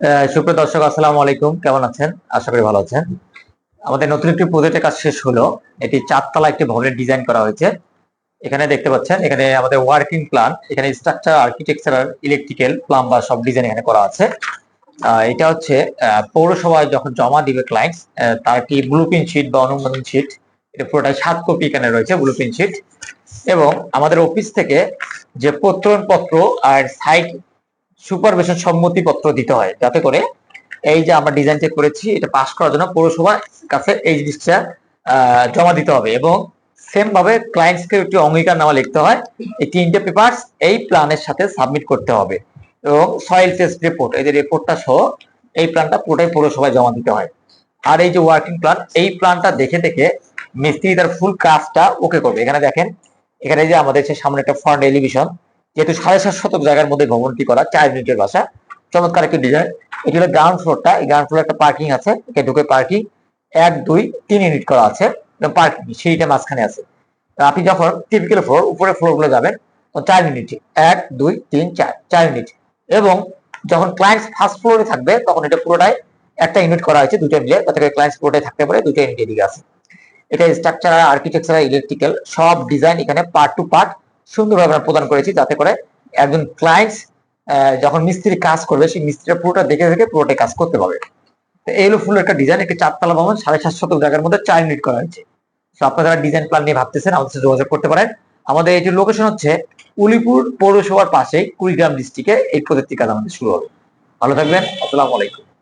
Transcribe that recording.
সুপ্রিয় দর্শক, আসসালামু আলাইকুম। কেমন আছেন? আশা করি ভালো আছেন। আমাদের নতুন একটি প্রজেক্টের কাজ শেষ হলো। এটি চারতলা একটি ভবনের ডিজাইন করা হয়েছে। এখানে দেখতে পাচ্ছেন, এখানে আমাদের ওয়ার্কিং প্ল্যান এখানে স্ট্রাকচার আর্কিটেকচারাল ইলেকট্রিক্যাল প্লাম্বার সব ডিজাইন এখানে করা আছে। এটা হচ্ছে পৌরসভায় যখন জমা দিবে ক্লায়েন্টস তার কি ব্লুপ্রিন্ট শিট বা অনুমোদন শিট এটা পুরোটাই সাত কপি এখানে রয়েছে ব্লুপ্রিন্ট শিট এবং আমাদের অফিস থেকে যে প্রত্যয়নপত্র আর সাইট সুপারভিশন সম্মতিপত্র দিতে হয় যাতে করে এই যে আমরা ডিজাইনটা করেছি, এটা পাস করার জন্য পৌরসভার কাছে এই জিনিসটা জমা দিতে হবে এবং সেম ভাবে ক্লায়েন্টসকে একটি অঙ্গীকার নামা লিখতে হয়। এই তিনটে পেপারস এই প্ল্যানের সাথে সাবমিট করতে হবে এবং সয়েল টেস্ট রিপোর্ট এই যে রিপোর্টটা সহ এই প্ল্যানটা পুরোটাই পৌরসভায় জমা দিতে হয়। আর এই যে ওয়ার্কিং প্ল্যান এই প্ল্যানটা দেখে দেখে মিস্ত্রি তার ফুল কাজটা ওকে করবে। এখানে দেখেন, এখানে যে আমাদের সামনে একটা ফ্রন্ট এলিভেশন যেহেতু সাড়ে সাত শতক জায়গার মধ্যে ভবনটি করা, চার মিনিটের বাসা। চমৎকার একটি ডিজাইন এটি হলো গ্রাউন্ড ফ্লোরটা এই গ্রাউন্ড ফ্লোর একটা পার্কিং আছে। ঢুকে পার্কিং এক, দুই, তিন ইউনিট করা আছে। পার্কিং সেইটা মাঝখানে আছে। আপনি যখন টিপিক্যাল ফ্লোর উপরে ফ্লোরগুলো যাবেন চার ইউনিট এক, দুই, তিন, চার চার ইউনিট এবং যখন ক্লায়েন্ট ফার্স্ট ফ্লোরে থাকবে, তখন এটা পুরোটাই একটা ইউনিট করা হয়েছে দুটো মিলে। যাতে ক্লায়েন্ট পুরোটাই থাকতে পারে দুটো ইউনিট এদিকে আছে। এটা স্ট্রাকচার আর্কিটেকচার ইলেকট্রিক্যাল সব ডিজাইন এখানে পার্ট টু পার্ট সুন্দরভাবে আমরা প্রদান করেছি যাতে করে একজন ক্লায়েন্টস যখন মিস্ত্রি কাজ করবে, সেই মিস্ত্রিটা পুরোটা দেখে দেখে পুরোটাই কাজ করতে পারবে। এই হলো ফুল একটা ডিজাইন একটি চারতলা ভবন, সাড়ে সাত শতক জায়গার মধ্যে চার ইউনিট করা হয়েছে। তো আপনারা যারা ডিজাইন প্ল্যান নিয়ে ভাবতেছেন, আমাদের যোগাযোগ করতে পারেন। আমাদের এই যে লোকেশন হচ্ছে উলিপুর পৌরসভার পাশে কুড়িগ্রাম ডিস্ট্রিক্টে এই প্রজেক্টটি কাজ আমাদের শুরু হবে। ভালো থাকবেন, আসসালামু আলাইকুম।